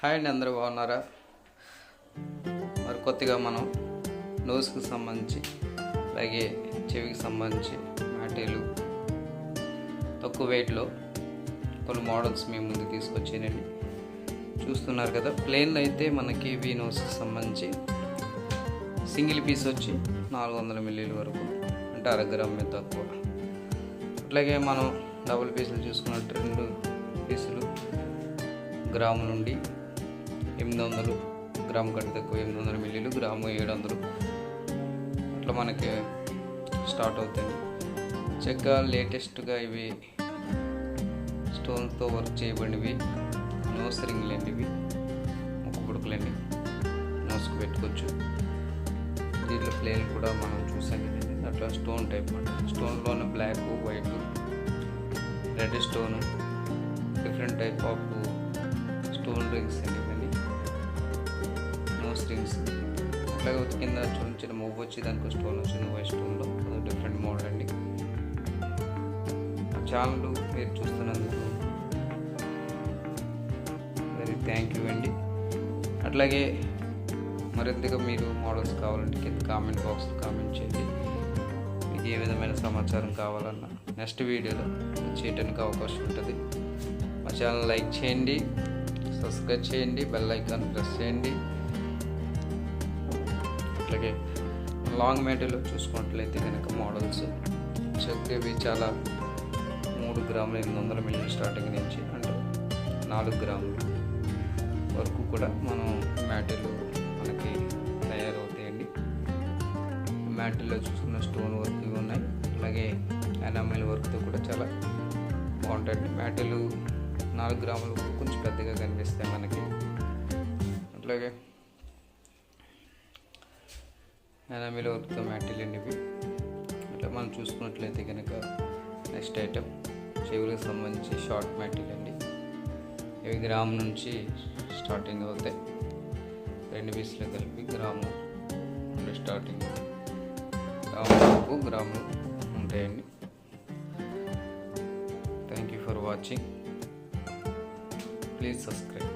Hi అండి అందరూ బాగున్నారా? మరి కొత్తగా మనం నోస్కి సంబంధించి అలాగే చెవికి సంబంధించి మ్యాటీలు తక్కువ వెయిట్లో కొన్ని మోడల్స్ మేము ముందుకు తీసుకొచ్చానండి. చూస్తున్నారు కదా ప్లేన్లో అయితే మనకి వీ నోస్కి సంబంధించి సింగిల్ పీస్ వచ్చి నాలుగు వందల మిల్లీల వరకు అంటే అర గ్రామ్ మీద తక్కువ. అట్లాగే మనం డబుల్ పీసులు చూసుకున్నట్టు రెండు పీసులు గ్రాము నుండి ఎనిమిది వందలు గ్రాము కంటే తక్కువ ఎనిమిది వందల మిల్లీలు గ్రాము ఏడు వందలు అట్లా మనకి స్టార్ట్ అవుతాయి. చెక్క లేటెస్ట్గా ఇవి స్టోన్తో వర్క్ చేయబడినవి. నోస్ రింగ్లు ఇవి ముక్కు పుడకలండి నోస్కు పెట్టుకోవచ్చు. దీంట్లో ప్లేన్ కూడా మనం చూసాం కదండి అట్లా స్టోన్ టైప్ అంట స్టోన్లోనే black white red stone. Different type of stone rings అండి ఇవన్నీ అట్లాగే కింద చిన్న చిన్న మూవ్ వచ్చి దానికి స్టోన్ వచ్చింది వైట్ స్టోన్లో. అది డిఫరెంట్ మోడల్ అండి. ఛానల్ మీరు చూస్తున్నందుకు వెరీ థ్యాంక్ యూ అండి. అట్లాగే మరింతగా మీరు మోడల్స్ కావాలంటే కింద కామెంట్ బాక్స్లో కామెంట్ చేయండి. మీకు ఏ విధమైన సమాచారం కావాలన్నా నెక్స్ట్ వీడియోలో చేయడానికి అవకాశం ఉంటుంది. మా ఛానల్ లైక్ చేయండి సబ్స్క్రైబ్ చేయండి బెల్ ఐకాన్ ప్రెస్ చేయండి. అట్లాగే లాంగ్ మెటీరియల్ చూసుకున్నట్లయితే కనుక మోడల్స్ చక్కవి చాలా మూడు గ్రాములు ఎనిమిది వందల మిలియన్ స్టార్టింగ్ నుంచి అంటే నాలుగు గ్రాములు వరకు కూడా మనం మ్యాటిల్ మనకి తయారవుతాయండి. మ్యాటిల్లో చూసుకున్న స్టోన్ వర్క్ ఇవి ఉన్నాయి. అలాగే ఎనామిల్ వర్క్తో కూడా చాలా బాగుంటాయండి. మ్యాటిల్ నాలుగు గ్రాములు కొంచెం పెద్దగా కనిపిస్తాయి మనకి. అట్లాగే ఎనామిల్ వర్క్తో మ్యాటిల్ అండి ఇవి అట్లా మనం చూసుకున్నట్లయితే కనుక నెక్స్ట్ ఐటమ్ చెవులకు సంబంధించి షార్ట్ మ్యాటిల్ అండి. ఇవి గ్రామ్ నుంచి స్టార్టింగ్ అవుతాయి. రెండు పీసులు కలిపి గ్రాము స్టార్టింగ్. గ్రాము గ్రాములు ఉంటాయండి. Thank you for watching please subscribe